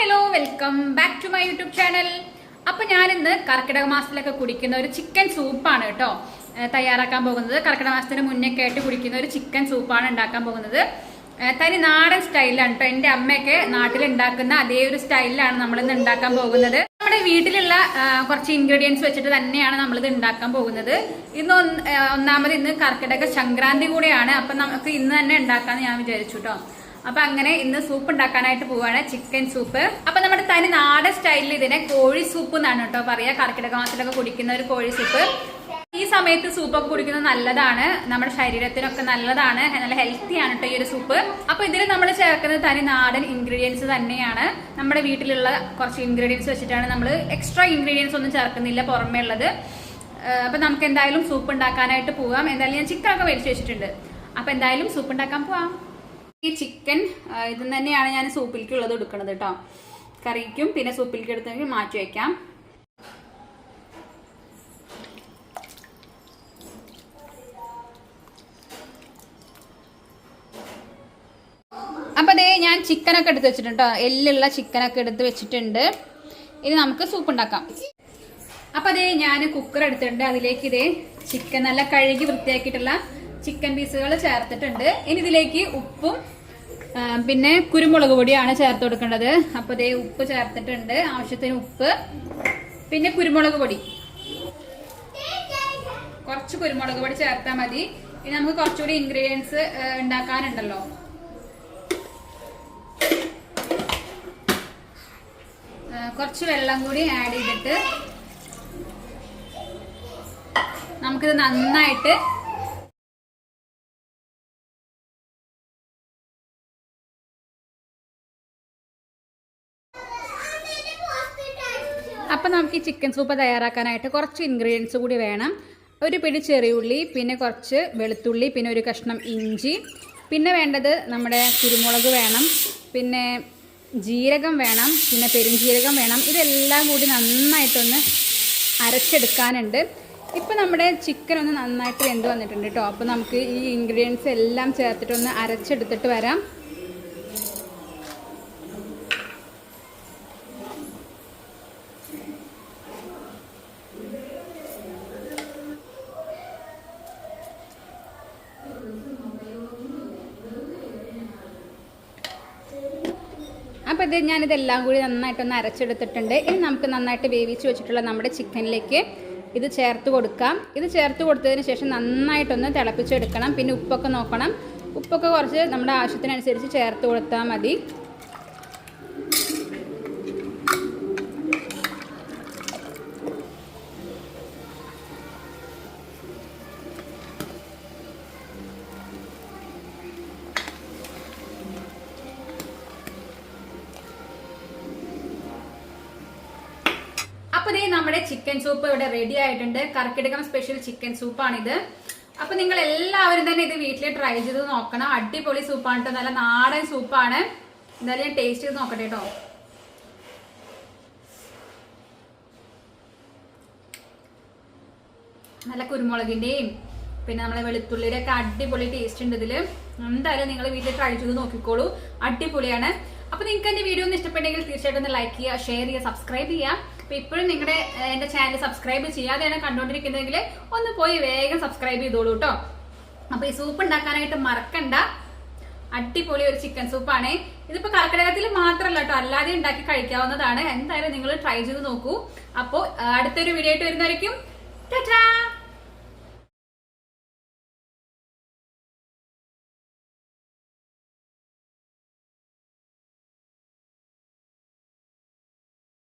Hello welcome back to my YouTube channel. അപ്പൊ ഞാൻ ഇന്ന് കർക്കിടക മാസത്തിലൊക്കെ കുടിക്കുന്ന ഒരു ചിക്കൻ സൂപ്പാണ് കേട്ടോ തയ്യാറാക്കാൻ പോകുന്നത്. കർക്കിടക മാസത്തിന് മുന്നൊക്കെ ആയിട്ട് കുടിക്കുന്ന ഒരു ചിക്കൻ സൂപ്പാണ് ഉണ്ടാക്കാൻ പോകുന്നത്. തനി നാടൻ സ്റ്റൈലാണ് കേട്ടോ എന്റെ അമ്മയൊക്കെ നാട്ടിൽ ഉണ്ടാക്കുന്ന അതേ ഒരു സ്റ്റൈലിലാണ് നമ്മളിന്ന് ഉണ്ടാക്കാൻ പോകുന്നത്. നമ്മുടെ വീട്ടിലുള്ള കുറച്ച് ഇൻഗ്രീഡിയൻസ് വെച്ചിട്ട് തന്നെയാണ് നമ്മളിത് ഉണ്ടാക്കാൻ പോകുന്നത്. ഇന്ന് ഒന്ന്- ഒന്നാമത് ഇന്ന് കർക്കിടക സംക്രാന്തി കൂടെയാണ്. അപ്പൊ നമുക്ക് ഇന്ന് തന്നെ ഉണ്ടാക്കാന്ന് ഞാൻ വിചാരിച്ചു കേട്ടോ അപ്പൊ അങ്ങനെ ഇന്ന് സൂപ്പ് ഉണ്ടാക്കാനായിട്ട് പോവാണ് ചിക്കൻ സൂപ്പ് അപ്പൊ നമ്മുടെ തനി നാടൻ സ്റ്റൈലിൽ ഇതിനെ കോഴി സൂപ്പ് എന്നാണ് കേട്ടോ പറയാ. കർക്കിടക മാസത്തിലൊക്കെ കുടിക്കുന്ന ഒരു കോഴി സൂപ്പ് ഈ സമയത്ത് സൂപ്പൊക്കെ കുടിക്കുന്നത് നല്ലതാണ്. നമ്മുടെ ശരീരത്തിനൊക്കെ നല്ലതാണ്. നല്ല ഹെൽത്തി ആണ് കേട്ടോ ഈ ഒരു സൂപ്പ് അപ്പൊ ഇതിൽ നമ്മൾ ചേർക്കുന്നത് തനി നാടൻ ഇൻഗ്രീഡിയൻസ് തന്നെയാണ്. നമ്മുടെ വീട്ടിലുള്ള കുറച്ച് ഇൻഗ്രീഡിയൻസ് വെച്ചിട്ടാണ് നമ്മൾ എക്സ്ട്രാ ഇൻഗ്രീഡിയൻസ് ഒന്നും ചേർക്കുന്നില്ല പുറമേ ഉള്ളത്. അപ്പൊ നമുക്ക് എന്തായാലും സൂപ്പ് ഉണ്ടാക്കാനായിട്ട് പോവാം. എന്തായാലും ഞാൻ ചിക്കൻ ഒക്കെ മേടിച്ച് വെച്ചിട്ടുണ്ട്. അപ്പൊ എന്തായാലും സൂപ്പ് ഉണ്ടാക്കാൻ പോവാം. ഈ ചിക്കൻ ഇത് തന്നെയാണ് ഞാൻ സൂപ്പിലേക്ക് ഉള്ളത് എടുക്കുന്നത് കേട്ടോ കറിക്കും പിന്നെ സൂപ്പിലേക്ക് എടുത്തെങ്കിൽ മാറ്റി വയ്ക്കാം അപ്പൊ അതേ ഞാൻ ചിക്കനൊക്കെ എടുത്ത് വെച്ചിട്ടുണ്ട് കേട്ടോ എല്ലുള്ള ചിക്കനൊക്കെ എടുത്ത് വെച്ചിട്ടുണ്ട്. ഇനി നമുക്ക് സൂപ്പ് ഉണ്ടാക്കാം അപ്പൊ അതേ ഞാൻ കുക്കർ എടുത്തിട്ടുണ്ട് അതിലേക്ക് ഇതേ ചിക്കൻ നല്ല കഴുകി വൃത്തിയാക്കിയിട്ടുള്ള ചിക്കൻ പീസുകൾ ചേർത്തിട്ടുണ്ട്. ഇനി ഇതിലേക്ക് ഉപ്പും പിന്നെ കുരുമുളക് പൊടിയാണ് ചേർത്ത് കൊടുക്കേണ്ടത്. അപ്പൊ ഇതേ ഉപ്പ് ചേർത്തിട്ടുണ്ട്. ആവശ്യത്തിന് ഉപ്പ് പിന്നെ കുരുമുളക് പൊടി. കുറച്ച് കുരുമുളക് പൊടി ചേർത്താൽ മതി. ഇനി നമുക്ക് കുറച്ചുകൂടി ഇൻഗ്രീഡിയൻസ് ഉണ്ടാക്കാനുണ്ടല്ലോ. കുറച്ച് വെള്ളം കൂടി ആഡ് ചെയ്തിട്ട് നമുക്കിത് നന്നായിട്ട് അപ്പൊ നമുക്ക് ഈ ചിക്കൻ സൂപ്പ് തയ്യാറാക്കാനായിട്ട് കുറച്ച് ഇൻഗ്രീഡിയൻസ് കൂടി വേണം. ഒരു പിടി ചെറിയ ഉള്ളി പിന്നെ കുറച്ച് വെളുത്തുള്ളി പിന്നെ ഒരു കഷ്ണം ഇഞ്ചി. പിന്നെ വേണ്ടത് നമ്മുടെ കുരുമുളക് വേണം. പിന്നെ ജീരകം വേണം പിന്നെ പെരുംജീരകം വേണം. ഇതെല്ലാം കൂടി നന്നായിട്ടൊന്ന് അരച്ചെടുക്കാനുണ്ട്. ഇപ്പം നമ്മുടെ ചിക്കൻ ഒന്ന് നന്നായിട്ട് വെന്ത് വന്നിട്ടുണ്ട് കേട്ടോ അപ്പോൾ നമുക്ക് ഈ ഇൻഗ്രീഡിയൻസ് എല്ലാം ചേർത്തിട്ടൊന്ന് അരച്ചെടുത്തിട്ട് വരാം. ഇത് ഞാനിതെല്ലാം കൂടി നന്നായിട്ടൊന്ന് അരച്ചെടുത്തിട്ടുണ്ട്. ഇനി നമുക്ക് നന്നായിട്ട് വേവിച്ച് വെച്ചിട്ടുള്ള നമ്മുടെ ചിക്കനിലേക്ക് ഇത് ചേർത്ത് കൊടുക്കാം. ഇത് ചേർത്ത് കൊടുത്തതിന് ശേഷം നന്നായിട്ടൊന്ന് തിളപ്പിച്ചെടുക്കണം. പിന്നെ ഉപ്പൊക്കെ നോക്കണം. ഉപ്പൊക്കെ കുറച്ച് നമ്മുടെ ആവശ്യത്തിനനുസരിച്ച് ചേർത്ത് കൊടുത്താൽ മതി. അപ്പൊ നമ്മുടെ ചിക്കൻ സൂപ്പ് ഇവിടെ റെഡി ആയിട്ടുണ്ട്. കർക്കിടകം സ്പെഷ്യൽ ചിക്കൻ സൂപ്പാണിത് അപ്പൊ നിങ്ങൾ എല്ലാവരും തന്നെ ഇത് വീട്ടിൽ ട്രൈ ചെയ്ത് നോക്കണം. അടിപൊളി സൂപ്പാണ് കേട്ടോ നല്ല നാടൻ സൂപ്പാണ് എന്തായാലും ഞാൻ ടേസ്റ്റ് ചെയ്ത് നോക്കട്ടെ കേട്ടോ നല്ല കുരുമുളകിന്റെയും പിന്നെ നമ്മളെ വെളുത്തുള്ളിയുടെ ഒക്കെ അടിപൊളി ടേസ്റ്റ് ഉണ്ട് ഇതിൽ. എന്തായാലും നിങ്ങൾ വീട്ടിൽ ട്രൈ ചെയ്ത് നോക്കിക്കോളൂ. അടിപൊളിയാണ്. അപ്പൊ നിങ്ങൾക്ക് എന്റെ വീഡിയോ ഒന്ന് ഇഷ്ടപ്പെട്ടെങ്കിൽ തീർച്ചയായിട്ടും ഒന്ന് ലൈക്ക് ചെയ്യുക ഷെയർ ചെയ്യുക സബ്സ്ക്രൈബ് ചെയ്യുക. അപ്പൊ ഇപ്പോഴും നിങ്ങളുടെ എന്റെ ചാനൽ സബ്സ്ക്രൈബ് ചെയ്യാതെയാണ് കണ്ടുകൊണ്ടിരിക്കുന്നതെങ്കിൽ ഒന്ന് പോയി വേഗം സബ്സ്ക്രൈബ് ചെയ്തോളൂ കേട്ടോ അപ്പൊ ഈ സൂപ്പ് ഉണ്ടാക്കാനായിട്ട് മറക്കണ്ട. അടിപൊളി ഒരു ചിക്കൻ സൂപ്പാണ് ഇതിപ്പോ കർക്കിടകത്തിൽ മാത്രമല്ല കേട്ടോ അല്ലാതെ ഉണ്ടാക്കി കഴിക്കാവുന്നതാണ്. എന്തായാലും നിങ്ങൾ ട്രൈ ചെയ്ത് നോക്കൂ. അപ്പോ അടുത്തൊരു വീഡിയോ ആയിട്ട് വരുന്നതായിരിക്കും ടാറ്റാ